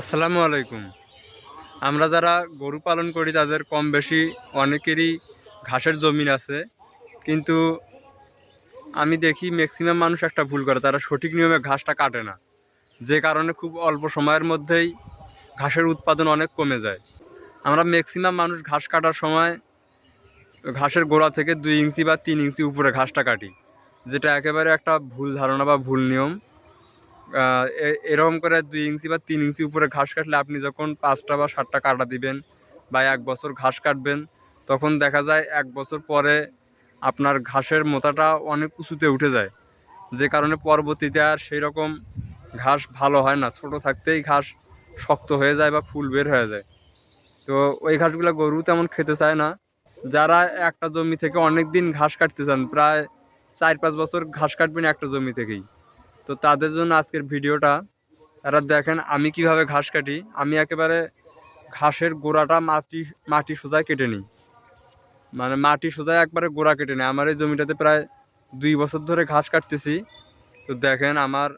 আসসালামু আলাইকুম। আমরা যারা গরু পালন করি, তাদের কম বেশি অনেকেরই ঘাসের জমিন আছে। কিন্তু আমি দেখি ম্যাক্সিমাম মানুষ একটা ভুল করে, তারা সঠিক নিয়মে ঘাসটা কাটে না। যে কারণে খুব অল্প সময়ের মধ্যেই ঘাসের উৎপাদন অনেক কমে যায়। আমরা ম্যাক্সিমাম মানুষ ঘাস কাটার সময় ঘাসের গোড়া থেকে দুই ইঞ্চি বা তিন ইঞ্চি উপরে ঘাসটা কাটি, যেটা একেবারে একটা ভুল ধারণা বা ভুল নিয়ম। এরকম করে দুই ইঞ্চি বা তিন ইঞ্চি উপরে ঘাস কাটলে আপনি যখন পাঁচটা বা সাতটা কাটা দিবেন বা এক বছর ঘাস কাটবেন, তখন দেখা যায় এক বছর পরে আপনার ঘাসের মোতাটা অনেক উঁচুতে উঠে যায়। যে কারণে পরবর্তীতে আর সেই রকম ঘাস ভালো হয় না। ছোট থাকতেই ঘাস শক্ত হয়ে যায় বা ফুল বের হয়ে যায়। তো ওই ঘাসগুলো গরু তেমন খেতে চায় না। যারা একটা জমি থেকে অনেক দিন ঘাস কাটতে চান, প্রায় চার পাঁচ বছর ঘাস কাটবেন একটা জমি থেকেই। তো তাদের জন্য আজকের ভিডিওটা, তারা দেখেন আমি কীভাবে ঘাস কাটি, আমি একেবারে ঘাসের গোড়াটা মাটি মাটি সোজায় কেটে নিই। মানে মাটি সোজায় একবারে গোড়া কেটে নিই। আমার এই জমিটাতে প্রায় দুই বছর ধরে ঘাস কাটতেছি। তো দেখেন আমার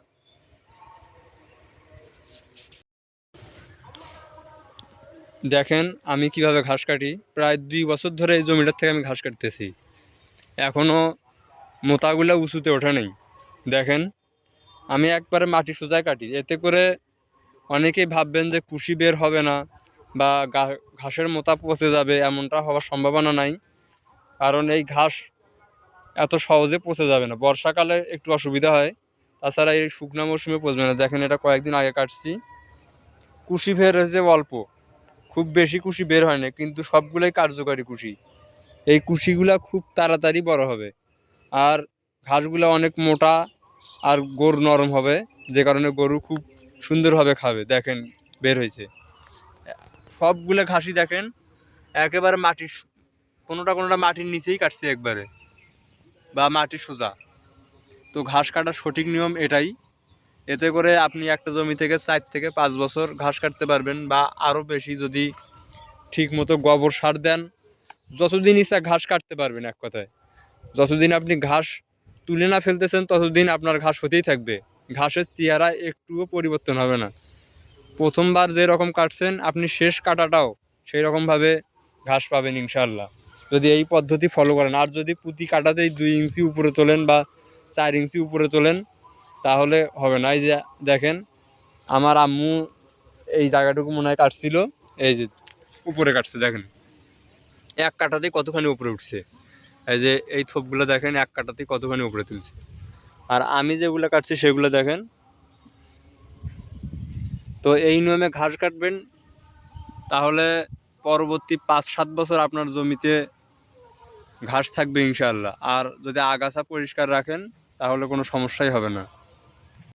দেখেন আমি কীভাবে ঘাস কাটি। প্রায় দুই বছর ধরে এই জমিটার থেকে আমি ঘাস কাটতেছি। এখনও মোতাগুলো উঁচুতে ওঠে নেই। দেখেন আমি একবারে মাটি সোজায় কাটি। এতে করে অনেকেই ভাববেন যে কুশি বের হবে না বা ঘাসের মোতা পচে যাবে এমনটা হওয়ার সম্ভাবনা নাই। কারণ এই ঘাস এত সহজে পচে যাবে না। বর্ষাকালে একটু অসুবিধা হয়, তাছাড়া এই শুকনো মৌসুমে পচবে না। দেখেন এটা কয়েকদিন আগে কাটছি। কুশি বের হয়েছে অল্প, খুব বেশি কুশি বের হয় না, কিন্তু সবগুলোই কার্যকারী কুশি। এই কুশিগুলা খুব তাড়াতাড়ি বড় হবে। আর ঘাসগুলো অনেক মোটা আর গরু নরম হবে, যে কারণে গরু খুব সুন্দরভাবে খাবে, দেখেন, বের হয়েছে। সবগুলো ঘাসই দেখেন, একেবারে মাটির কোনোটা কোনোটা মাটির নিচেই কাটছে একবারে, বা মাটির সোজা। তো ঘাস কাটার সঠিক নিয়ম এটাই। এতে করে আপনি একটা জমি থেকে চার থেকে পাঁচ বছর ঘাস কাটতে পারবেন, বা আরও বেশি যদি ঠিক মতো গোবর সার দেন, যতদিন ইচ্ছা ঘাস কাটতে পারবেন এক কথায়। যতদিন আপনি ঘাস তুলে না ফেলতেছেন, ততদিন আপনার ঘাস হতেই থাকবে। ঘাসের চেহারা একটুও পরিবর্তন হবে না। প্রথমবার যে রকম কাটছেন, আপনি শেষ কাটাটাও সেই রকমভাবে ঘাস পাবেন ইনশাল্লাহ যদি এই পদ্ধতি ফলো করেন, আর যদি পুঁতি কাটাতেই দুই ইঞ্চি উপরে তোলেন বা চার ইঞ্চি উপরে তোলেন, তাহলে হবে না। এই যে দেখেন, আমার আম্মু এই জায়গাটুকু মনে হয় কাটছিল, এই যে উপরে কাটছে, দেখেন। এক কাটাতেই কতখানি উপরে উঠছে। এই যে এই থোপগুলো দেখেন, এক কাটাতেই কতখানি উপরে তুলছে। আর আমি যেগুলো কাটছি সেগুলো দেখেন। তো এই নিয়মে ঘাস কাটবেন। তাহলে পরবর্তী পাঁচ সাত বছর আপনার জমিতে ঘাস থাকবে ইনশাল্লাহ আর যদি আগাছা পরিষ্কার রাখেন, তাহলে কোনো সমস্যাই হবে না।